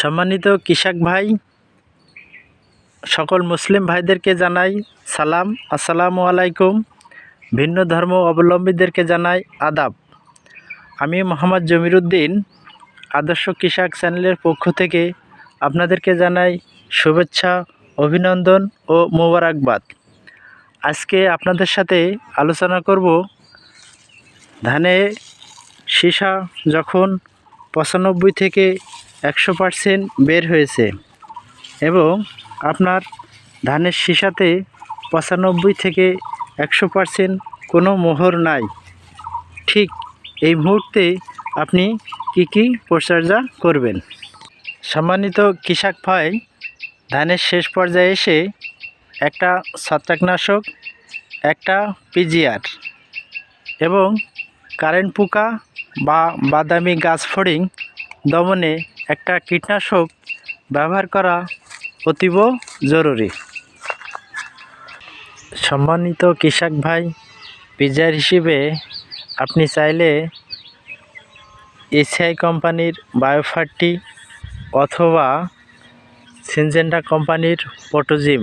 সম্মানিত কৃষক ভাই, সকল মুসলিম ভাইদেরকে জানাই সালাম। আসসালামু আলাইকুম। ভিন্ন ধর্ম অবলম্বীদেরকে জানাই আদাব। আমি মোহাম্মদ জমিরুদ্দিন, আদর্শ কৃষক চ্যানেলের পক্ষ থেকে আপনাদেরকে জানাই শুভেচ্ছা, অভিনন্দন ও মোবারকবাদ। আজকে আপনাদের সাথে আলোচনা করব ধানে, সীসা যখন পঁচানব্বই থেকে একশো পারসেন্ট বের হয়েছে এবং আপনার ধানের সীসাতে পঁচানব্বই থেকে একশো পারসেন্ট কোনো মোহর নাই। ঠিক এই মুহূর্তে আপনি কি কি পরিচর্যা করবেন? সম্মানিত কৃষক ভাই, ধানের শেষ পর্যায়ে এসে একটা ছত্রাকনাশক, একটা পিজিআর এবং কারেন্ট পোকা বা বাদামি গাছ ফড়িং দমনে একটা কীটনাশক ব্যবহার করা অতীব জরুরি। সম্মানিত কৃষক ভাই পিজার হিসেবে আপনি চাইলে এসিআই কোম্পানির বায়োফার্টি অথবা সিনজেন্ডা কোম্পানির পটোজিম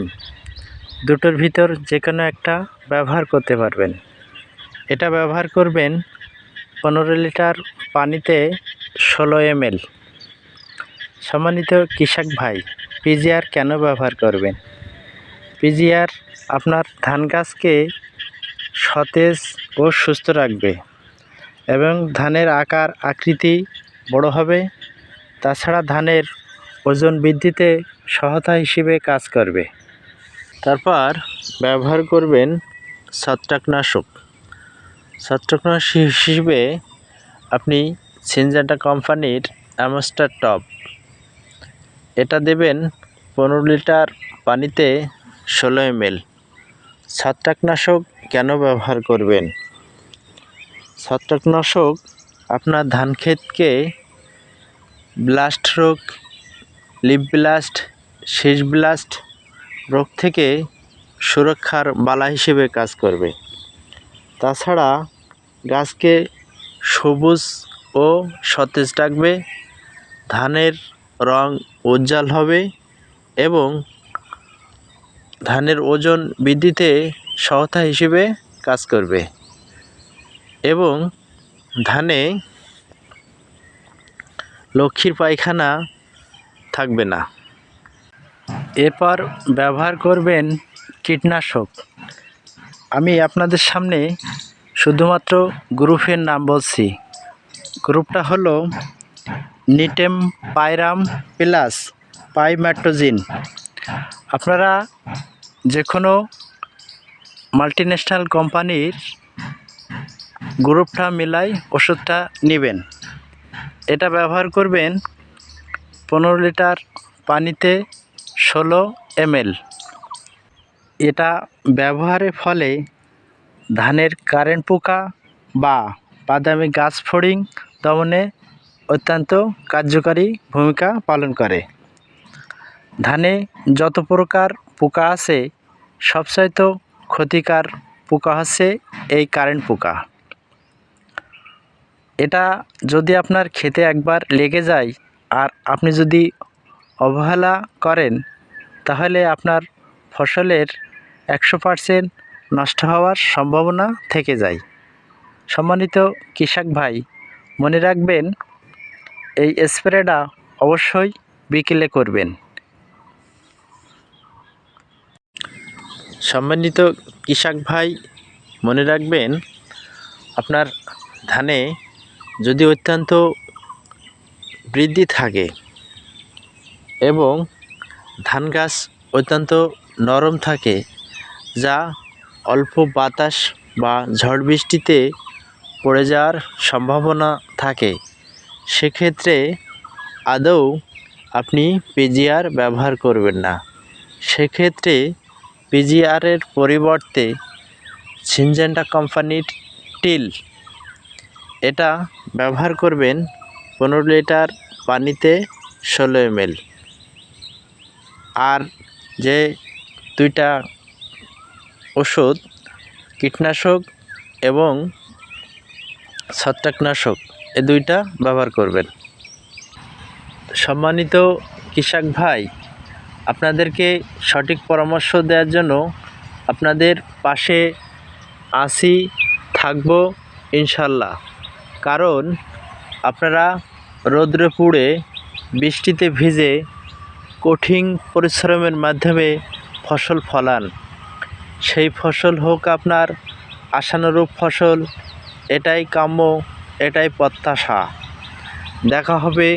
দুটোর ভিতর যে কোনো একটা ব্যবহার করতে পারবেন। এটা ব্যবহার করবেন পনেরো লিটার পানিতে ষোলো এমএল। সম্মানিত কৃষক ভাই, পিজিআর কেন ব্যবহার করবেন? পিজিআর আপনার ধান গাছকে সতেজ ও সুস্থ রাখবে এবং ধানের আকার, আকৃতি বড় হবে। তাছাড়া ধানের ওজন বৃদ্ধিতে সহায়তা হিসেবে কাজ করবে। তারপর ব্যবহার করবেন ছত্রাকনাশক। ছত্রাকনাশক হিসেবে আপনি সিনজাটা কোম্পানির অ্যামস্টার টপ এটা দেবেন পনেরো লিটার পানিতে ষোলো এম এল ছত্রাকনাশক কেন ব্যবহার করবেন? ছত্রাকনাশক আপনার ধান ক্ষেতকে ব্লাস্ট রোগ লিপ ব্লাস্ট শীষ ব্লাস্ট রোগ থেকে সুরক্ষার বালা হিসেবে কাজ করবে। তাছাড়া গাছকে সবুজ ও সতেজ রাখবে। ধানের রং উজ্জ্বল হবে এবং ধানের ওজন বৃদ্ধিতে সহায়তা হিসেবে কাজ করবে এবং ধানে লক্ষ্মীর পায়খানা থাকবে না। এরপর ব্যবহার করবেন কীটনাশক। আমি আপনাদের সামনে শুধুমাত্র গ্রুপের নাম বলছি। গ্রুপটা হলো নিটেম পাইরাম প্লাস পাইম্যাট্রোজিন আপনারা যে কোনো মাল্টিন্যাশনাল কোম্পানির গ্রুপটা মিলাই ওষুধটা নেবেন। এটা ব্যবহার করবেন পনেরো লিটার পানিতে ষোলো এমএল। এটা ব্যবহারের ফলে ধানের কারেন্ট পোকা বা বাদামি গাছ ফড়িং দমনে অত্যন্ত কার্যকারী ভূমিকা পালন করে। ধানে যত প্রকার পোকা আছে, সবচাইতে ক্ষতিকার পোকা হচ্ছে এই কারেন্ট পোকা। এটা যদি আপনার খেতে একবার লেগে যায় আর আপনি যদি অবহেলা করেন, তাহলে আপনার ফসলের একশো পারসেন্ট নষ্ট হওয়ার সম্ভাবনা থেকে যায়। সম্মানিত কৃষক ভাই, মনে রাখবেন এই স্প্রেটা অবশ্যই বিকেলে করবেন। সম্মানিত কৃষক ভাই, মনে রাখবেন, আপনার ধানে যদি অত্যন্ত বৃদ্ধি থাকে এবং ধান গাছ অত্যন্ত নরম থাকে, যা অল্প বাতাস বা ঝড় বৃষ্টিতে পড়ে যাওয়ার সম্ভাবনা থাকে সেক্ষেত্রে আদৌ আপনি পিজিআর ব্যবহার করবেন না। সেক্ষেত্রে পিজিআরের পরিবর্তে সিনজেন্টা কোম্পানির টিল এটা ব্যবহার করবেন পনেরো লিটার পানিতে ষোলো এমএল। আর যে দুইটা ওষুধ কীটনাশক এবং ছত্রাকনাশক এ দুইটা ব্যবহার করবেন। সম্মানিত কৃষক ভাই, আপনাদেরকে সঠিক পরামর্শ দেওয়ার জন্য আপনাদের পাশে আসি থাকব ইনশাল্লাহ। কারণ আপনারা রৌদ্রে পুড়ে বৃষ্টিতে ভিজে কঠিন পরিশ্রমের মাধ্যমে ফসল ফলান। সেই ফসল হোক আপনার আশানুরূপ ফসল, এটাই কাম্য এটাই প্রত্যাশা। দেখা হবে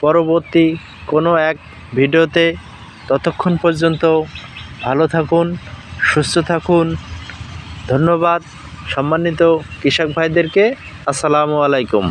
পরবর্তী কোনো এক ভিডিওতে। ততক্ষণ পর্যন্ত ভালো থাকুন, সুস্থ থাকুন। ধন্যবাদ। সম্মানিত কৃষক ভাইদেরকে আসসালামু আলাইকুম।